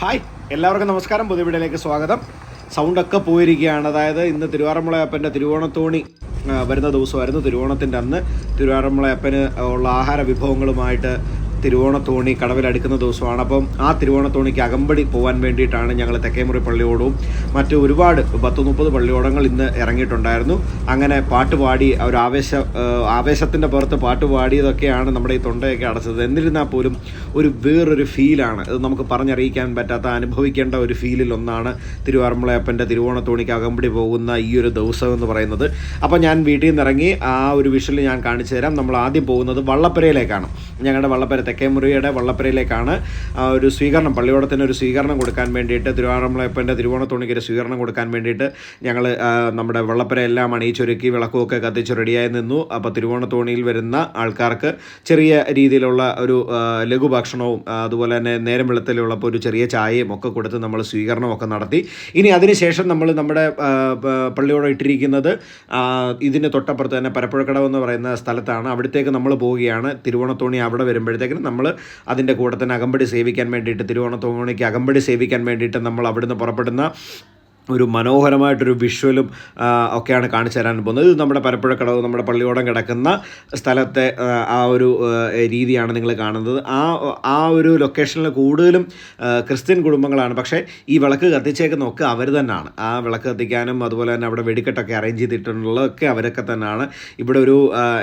Hi എല്ലാവർക്കും നമസ്കാരം. പുതിയ സ്വാഗതം. സൗണ്ടൊക്കെ പോയിരിക്കുകയാണ്. അതായത് ഇന്ന് തിരുവാറന്മുളയപ്പന്റെ തിരുവോണത്തോണി വരുന്ന ദിവസമായിരുന്നു തിരുവോണത്തിന്റെ അന്ന്. തിരുവാറന്മുളയപ്പന് ഉള്ള ആഹാര വിഭവങ്ങളുമായിട്ട് തിരുവോണത്തോണി കടവിലടുക്കുന്ന ദിവസമാണ്. അപ്പം ആ തിരുവോണത്തോണിക്ക് അകമ്പടി പോകാൻ വേണ്ടിയിട്ടാണ് ഞങ്ങൾ തെക്കേമുറി പള്ളിയോടവും മറ്റു ഒരുപാട് പത്ത് മുപ്പത് പള്ളിയോടങ്ങൾ ഇന്ന് ഇറങ്ങിയിട്ടുണ്ടായിരുന്നു. അങ്ങനെ പാട്ട് പാടി ഒരു ആവേശ ആവേശത്തിന്റെ പുറത്ത് പാട്ട് പാടിയതൊക്കെയാണ് നമ്മുടെ ഈ തൊണ്ടയൊക്കെ അടച്ചത്. എന്നിരുന്നാൽ പോലും ഒരു വേറൊരു ഫീലാണ്. അത് നമുക്ക് പറഞ്ഞറിയിക്കാൻ പറ്റാത്ത അനുഭവിക്കേണ്ട ഒരു ഫീലിൽ ഒന്നാണ് തിരുവാറന്മുളയപ്പന്റെ തിരുവോണത്തോണിക്ക് അകമ്പടി പോകുന്ന ഈ ഒരു ദിവസം എന്ന് പറയുന്നത്. അപ്പോൾ ഞാൻ വീട്ടിൽ നിന്ന് ഇറങ്ങി ആ ഒരു വിഷൽ ഞാൻ കാണിച്ചു തരാം നമ്മൾ ആദ്യം പോകുന്നത് വള്ളപ്പരയിലേക്കാണ്. ഞങ്ങളുടെ വള്ളപ്പര തെക്കേമുറിയുടെ വള്ളപ്പരയിലേക്കാണ് ആ ഒരു സ്വീകരണം പള്ളിയോടത്തിന് ഒരു സ്വീകരണം കൊടുക്കാൻ വേണ്ടിയിട്ട് തിരുവാറമ്പളയപ്പന്റെ തിരുവോണത്തോണിക്ക് ഒരു സ്വീകരണം കൊടുക്കാൻ വേണ്ടിയിട്ട് ഞങ്ങൾ നമ്മുടെ വള്ളപ്പര എല്ലാം അണിയിച്ചൊരുക്കി വിളക്കുമൊക്കെ കത്തിച്ച് റെഡിയായി നിന്നു. അപ്പോൾ തിരുവോണത്തോണിയിൽ വരുന്ന ആൾക്കാർക്ക് ചെറിയ രീതിയിലുള്ള ഒരു ലഘുഭക്ഷണവും അതുപോലെ തന്നെ നേരം വെളുത്തലുള്ളപ്പോൾ ഒരു ചെറിയ ചായയും ഒക്കെ കൊടുത്ത് നമ്മൾ സ്വീകരണമൊക്കെ നടത്തി. ഇനി അതിനുശേഷം നമ്മൾ നമ്മുടെ പള്ളിയോടെ ഇട്ടിരിക്കുന്നത് ഇതിന് തൊട്ടപ്പുറത്ത് തന്നെ പരപ്പുഴക്കടവ് എന്ന് പറയുന്ന സ്ഥലത്താണ്. അവിടത്തേക്ക് നമ്മൾ പോവുകയാണ്. തിരുവോണത്തോണി അവിടെ വരുമ്പോഴത്തേക്കും നമ്മൾ അതിന്റെ കൂടെ തന്നെ അകമ്പടി സേവിക്കാൻ വേണ്ടിയിട്ട് തിരുവോണത്തോണിക്ക് അകമ്പടി സേവിക്കാൻ വേണ്ടിയിട്ട് നമ്മൾ അവിടുന്ന് പുറപ്പെടുന്ന ഒരു മനോഹരമായിട്ടൊരു വിഷ്വലും ഒക്കെയാണ് കാണിച്ചു തരാൻ പോകുന്നത്. ഇത് നമ്മുടെ പരപ്പുഴക്കടവ് നമ്മുടെ പള്ളിയോടം കിടക്കുന്ന സ്ഥലത്തെ ആ, ഒരു രീതിയാണ് നിങ്ങൾ കാണുന്നത്. ആ ആ ഒരു ലൊക്കേഷനിൽ കൂടുതലും ക്രിസ്ത്യൻ കുടുംബങ്ങളാണ്. പക്ഷേ ഈ വിളക്ക് കത്തിച്ചേക്കുന്നതൊക്കെ അവർ തന്നെയാണ് ആ വിളക്ക് കത്തിക്കാനും അതുപോലെ തന്നെ അവിടെ വെടിക്കെട്ടൊക്കെ അറേഞ്ച് ചെയ്തിട്ടുള്ളതൊക്കെ അവരൊക്കെ തന്നെയാണ് ഇവിടെ ഒരു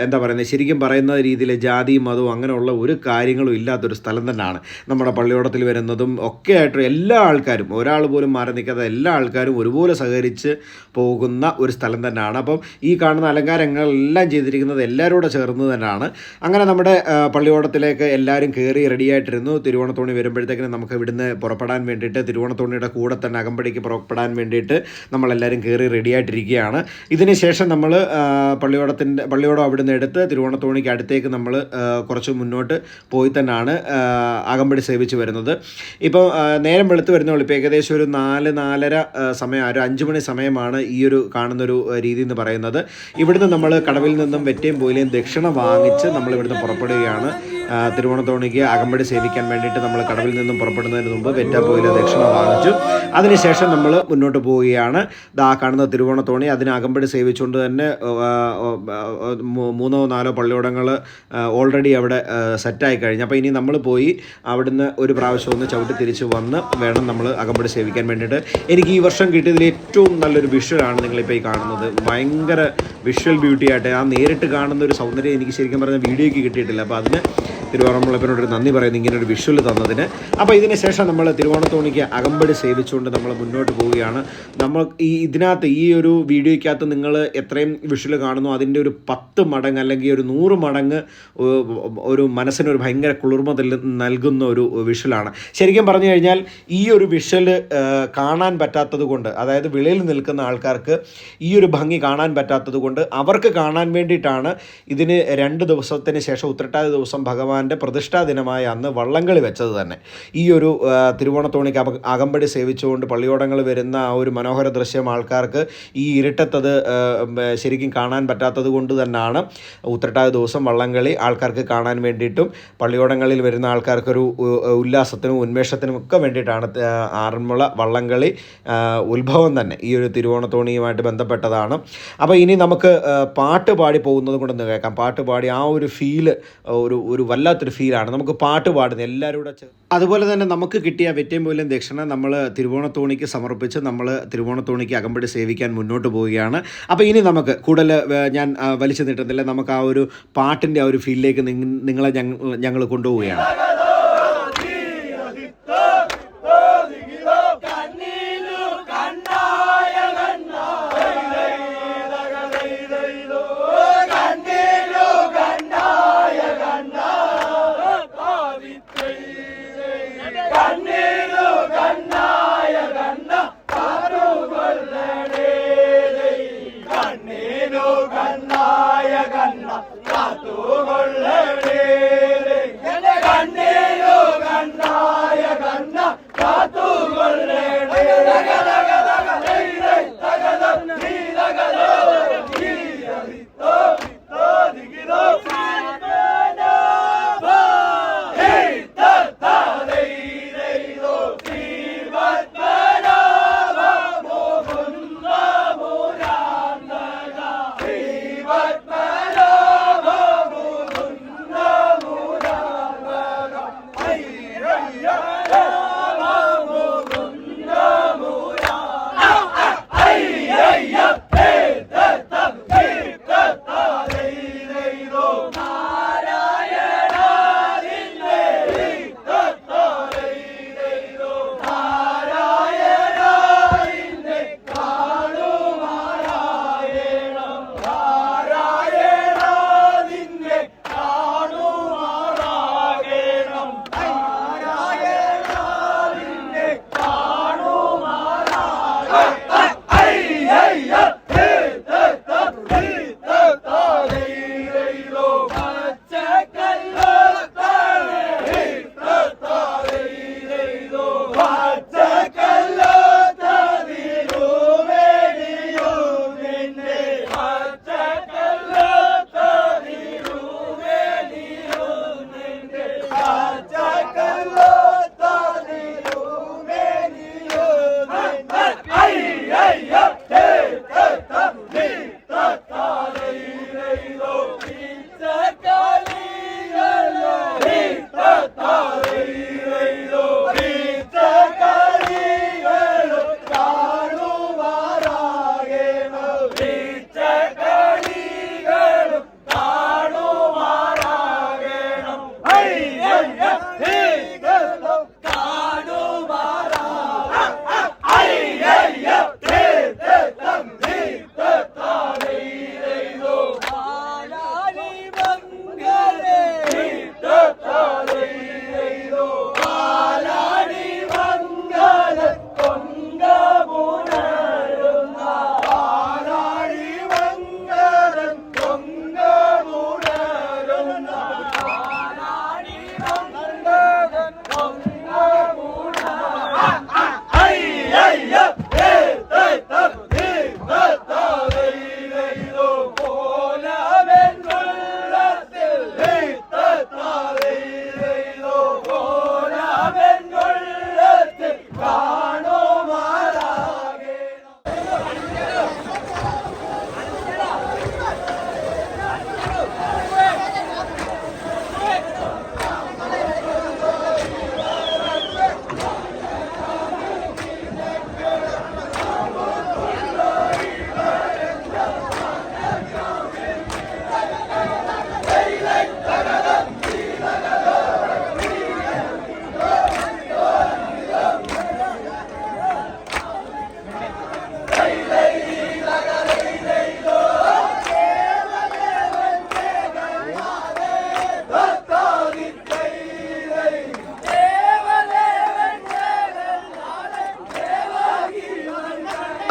എന്താ പറയുന്നത് ശരിക്കും പറയുന്ന രീതിയിൽ ജാതിയും മതവും അങ്ങനെയുള്ള ഒരു കാര്യങ്ങളും ഇല്ലാത്തൊരു സ്ഥലം തന്നെയാണ് നമ്മുടെ പള്ളിയോടത്തിൽ വരുന്നതും ഒക്കെ ആയിട്ട് എല്ലാ ആൾക്കാരും ഒരാൾ പോലും മാറി നിൽക്കാതെ എല്ലാ ആൾക്കാരും ഒരുപോലെ സഹകരിച്ച് പോകുന്ന ഒരു സ്ഥലം തന്നെയാണ്. അപ്പം ഈ കാണുന്ന അലങ്കാരങ്ങളെല്ലാം ചെയ്തിരിക്കുന്നത് എല്ലാവരോടെ ചേർന്ന് തന്നെയാണ്. അങ്ങനെ നമ്മുടെ പള്ളിയോടത്തിലേക്ക് എല്ലാവരും കയറി റെഡിയായിട്ടിരുന്നു. തിരുവോണത്തോണി വരുമ്പോഴത്തേക്കിനും നമുക്ക് ഇവിടുന്ന് പുറപ്പെടാൻ വേണ്ടിയിട്ട് തിരുവോണത്തോണിയുടെ കൂടെ തന്നെ അകമ്പടിക്ക് പുറപ്പെടാൻ വേണ്ടിയിട്ട് നമ്മളെല്ലാവരും കയറി റെഡിയായിട്ടിരിക്കുകയാണ്. ഇതിന് ശേഷം നമ്മൾ പള്ളിയോടത്തിന്റെ പള്ളിയോടം അവിടുന്ന് എടുത്ത് തിരുവോണത്തോണിക്ക് അടുത്തേക്ക് നമ്മൾ കുറച്ച് മുന്നോട്ട് പോയി തന്നെയാണ് അകമ്പടി സേവിച്ച് വരുന്നത്. ഇപ്പോൾ നേരം വെളുത്ത് വരുന്നുള്ളൂ ഇപ്പോൾ ഏകദേശം ഒരു നാല് നാലര സമയം ഒരു അഞ്ച് മണി സമയമാണ് ഈ ഒരു കാണുന്നൊരു രീതി എന്ന് പറയുന്നത്. ഇവിടുന്ന് നമ്മൾ കടവിൽ നിന്നും വെറ്റയും പോയിലെയും ദക്ഷിണ വാങ്ങിച്ച് നമ്മൾ ഇവിടുന്ന് പുറപ്പെടുകയാണ്. തിരുവോണത്തോണിക്ക് അകമ്പടി സേവിക്കാൻ വേണ്ടിയിട്ട് നമ്മൾ കടവിൽ നിന്നും പുറപ്പെടുന്നതിന് മുമ്പ് വെറ്റാപ്പോയിലെ പോയിലെ ദക്ഷിണ വാങ്ങിച്ചു. അതിനുശേഷം നമ്മൾ മുന്നോട്ട് പോവുകയാണ്. ദാ കാണുന്ന തിരുവോണത്തോണി അതിന് അകമ്പടി സേവിച്ചുകൊണ്ട് തന്നെ മൂന്നോ നാലോ പള്ളിയോടങ്ങൾ ഓൾറെഡി അവിടെ സെറ്റായി കഴിഞ്ഞു. അപ്പോൾ ഇനി നമ്മൾ പോയി അവിടുന്ന് ഒരു പ്രാവശ്യം ഒന്ന് ചവിട്ടി തിരിച്ച് വന്ന് വേണം നമ്മൾ അകമ്പടി സേവിക്കാൻ വേണ്ടിയിട്ട്. എനിക്ക് ഈ വർഷം കിട്ടിയതിൽ ഏറ്റവും നല്ലൊരു വിഷ്വലാണ് നിങ്ങളിപ്പോൾ ഈ കാണുന്നത്. ഭയങ്കര വിഷ്വൽ ബ്യൂട്ടി ആയിട്ട് ആ നേരിട്ട് കാണുന്ന ഒരു സൗന്ദര്യം എനിക്ക് ശരിക്കും പറഞ്ഞാൽ വീഡിയോയ്ക്ക് കിട്ടിയിട്ടില്ല. അപ്പോൾ അതിന് തിരുവോണമുളപ്പിനോട് ഒരു നന്ദി പറയുന്നു. ഇങ്ങനെ ഒരു വിഷ്വൽ തന്നതിന്. അപ്പോൾ ഇതിന് ശേഷം നമ്മൾ തിരുവോണത്തോണിക്ക് അകമ്പടി സേവിച്ചുകൊണ്ട് നമ്മൾ മുന്നോട്ട് പോവുകയാണ്. നമ്മൾ ഈ ഇതിനകത്ത് ഈ ഒരു വീഡിയോയ്ക്കകത്ത് നിങ്ങൾ എത്രയും വിഷ്വൽ കാണുന്നു. അതിന്റെ ഒരു പത്ത് മടങ്ങ് അല്ലെങ്കിൽ ഒരു നൂറ് മടങ്ങ് ഒരു മനസ്സിനൊരു ഭയങ്കര കുളിർമ നൽകുന്ന ഒരു വിഷ്വലാണ്. ശരിക്കും പറഞ്ഞു കഴിഞ്ഞാൽ ഈ ഒരു വിഷ്വൽ കാണാൻ പറ്റാത്തത് കൊണ്ട് അതായത് വിളയിൽ നിൽക്കുന്ന ആൾക്കാർക്ക് ഈ ഒരു ഭംഗി കാണാൻ പറ്റാത്തത് കൊണ്ട് അവർക്ക് കാണാൻ വേണ്ടിയിട്ടാണ് ഇതിന് രണ്ട് ദിവസത്തിന് ശേഷം ഉത്രട്ടാതി ദിവസം ഭഗവാന്റെ പ്രതിഷ്ഠാ ദിനമായ അന്ന് വള്ളംകളി വെച്ചത് തന്നെ. ഈ ഒരു തിരുവോണത്തോണിക്ക് അകമ്പടി സേവിച്ചുകൊണ്ട് പള്ളിയോടങ്ങൾ വരുന്ന ആ ഒരു മനോഹര ദൃശ്യം ആൾക്കാർക്ക് ഈ ഇരുട്ടത്തത് ശരിക്കും കാണാൻ പറ്റാത്തത് കൊണ്ട് തന്നെയാണ് ഉത്രട്ടായ ദിവസം വള്ളംകളി ആൾക്കാർക്ക് കാണാൻ വേണ്ടിയിട്ടും പള്ളിയോടങ്ങളിൽ വരുന്ന ആൾക്കാർക്കൊരു ഉല്ലാസത്തിനും ഉന്മേഷത്തിനും ഒക്കെ വേണ്ടിയിട്ടാണ് ആറന്മുള വള്ളംകളി ഉത്ഭവം തന്നെ ഈ ഒരു തിരുവോണത്തോണിയുമായിട്ട് ബന്ധപ്പെട്ടതാണ്. അപ്പോൾ ഇനി നമുക്ക് പാട്ട് പാടി പോകുന്നത് കൊണ്ടൊന്ന് കേൾക്കാം. പാട്ട് പാടി ആ ഒരു ഫീൽ ഒരു ഒരു വല്ലാത്തൊരു ഫീലാണ് നമുക്ക് പാട്ട് പാടുന്നത് എല്ലാവരും കൂടെ അതുപോലെ തന്നെ നമുക്ക് കിട്ടിയ വെറ്റയും പോലും ദക്ഷിണ നമ്മൾ തിരുവോണത്തോണിക്ക് സമർപ്പിച്ച് നമ്മൾ തിരുവോണത്തോണിക്ക് അകമ്പടി സേവിക്കാൻ മുന്നോട്ട് പോവുകയാണ്. അപ്പോൾ ഇനി നമുക്ക് കൂടുതൽ ഞാൻ വലിച്ചു നീട്ടുന്നില്ല നമുക്ക് ആ ഒരു പാട്ടിന്റെ ആ ഒരു ഫീലിലേക്ക് നിങ്ങ- നിങ്ങളെ ഞങ്ങൾ കൊണ്ടുപോവുകയാണ്.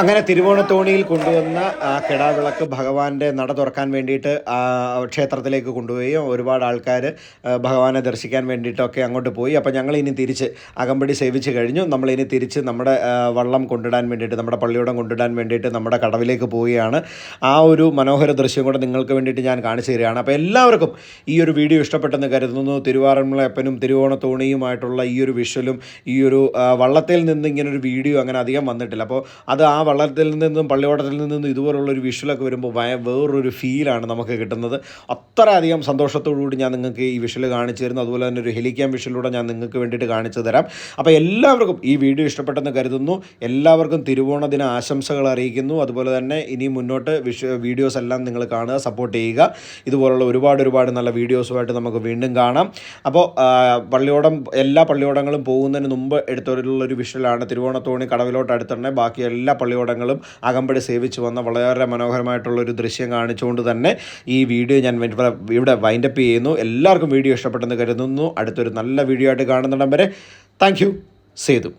അങ്ങനെ തിരുവോണത്തോണിയിൽ കൊണ്ടുവന്ന ആ കിടാവിളക്ക് ഭഗവാന്റെ നട തുറക്കാൻ വേണ്ടിയിട്ട് ക്ഷേത്രത്തിലേക്ക് കൊണ്ടുപോയി. ഒരുപാട് ആൾക്കാർ ഭഗവാനെ ദർശിക്കാൻ വേണ്ടിയിട്ടൊക്കെ അങ്ങോട്ട് പോയി. അപ്പോൾ ഞങ്ങൾ ഇനി തിരിച്ച് അകമ്പടി സേവിച്ച് കഴിഞ്ഞു. നമ്മൾ ഇനി തിരിച്ച് നമ്മുടെ വള്ളം കൊണ്ടിടാൻ വേണ്ടിയിട്ട് നമ്മുടെ പള്ളിയോടം കൊണ്ടിടാൻ വേണ്ടിയിട്ട് നമ്മുടെ കടവിലേക്ക് പോവുകയാണ്. ആ ഒരു മനോഹര ദൃശ്യം കൂടെ നിങ്ങൾക്ക് വേണ്ടിയിട്ട് ഞാൻ കാണിച്ചു തരികയാണ്. അപ്പോൾ എല്ലാവർക്കും ഈ ഒരു വീഡിയോ ഇഷ്ടപ്പെട്ടെന്ന് കരുതുന്നു. തിരുവാറന്മുളയപ്പനും തിരുവോണത്തോണിയുമായിട്ടുള്ള ഈ ഒരു വിഷ്വലും ഈ ഒരു വള്ളത്തിൽ നിന്ന് ഇങ്ങനൊരു വീഡിയോ അങ്ങനെ അധികം വന്നിട്ടില്ല. അപ്പോൾ അത് ആ വള്ളത്തിൽ നിന്നും പള്ളിയോടത്തിൽ നിന്നും ഇതുപോലുള്ള ഒരു വിഷ്വലൊക്കെ വരുമ്പോൾ ഭയ വേറൊരു ഫീലാണ് നമുക്ക് കിട്ടുന്നത്. അത്രയധികം സന്തോഷത്തോടുകൂടി ഞാൻ നിങ്ങൾക്ക് ഈ വിഷ്വൽ കാണിച്ചു തരുന്നു. അതുപോലെ തന്നെ ഒരു ഹെലിക്യാം വിഷ്വലിലൂടെ ഞാൻ നിങ്ങൾക്ക് വേണ്ടിയിട്ട് കാണിച്ചു തരാം. അപ്പോൾ എല്ലാവർക്കും ഈ വീഡിയോ ഇഷ്ടപ്പെട്ടെന്ന് കരുതുന്നു. എല്ലാവർക്കും തിരുവോണ ദിന ആശംസകൾ അറിയിക്കുന്നു. അതുപോലെ തന്നെ ഇനി മുന്നോട്ട് വിഷ വീഡിയോസ് എല്ലാം നിങ്ങൾ കാണുക സപ്പോർട്ട് ചെയ്യുക. ഇതുപോലുള്ള ഒരുപാട് ഒരുപാട് നല്ല വീഡിയോസുമായിട്ട് നമുക്ക് വീണ്ടും കാണാം. അപ്പോൾ പള്ളിയോടം എല്ലാ പള്ളിയോടങ്ങളും പോകുന്നതിന് മുമ്പ് എടുത്തൊരു വിഷ്വലാണ് തിരുവോണത്തോണി കടവിലോട്ട് അടുത്തുണ്ട് ബാക്കി എല്ലാ പള്ളിയോടങ്ങളും അകമ്പടി സേവിച്ചു വന്ന വളരെ മനോഹരമായിട്ടുള്ള ഒരു ദൃശ്യം കാണിച്ചുകൊണ്ട് തന്നെ ഈ വീഡിയോ ഞാൻ ഇവിടെ വൈൻഡപ്പ് ചെയ്യുന്നു. എല്ലാവർക്കും വീഡിയോ ഇഷ്ടപ്പെട്ടെന്ന് കരുതുന്നു. അടുത്തൊരു നല്ല വീഡിയോ ആയിട്ട് കാണുന്നിടം വരെ താങ്ക് യു സേതു.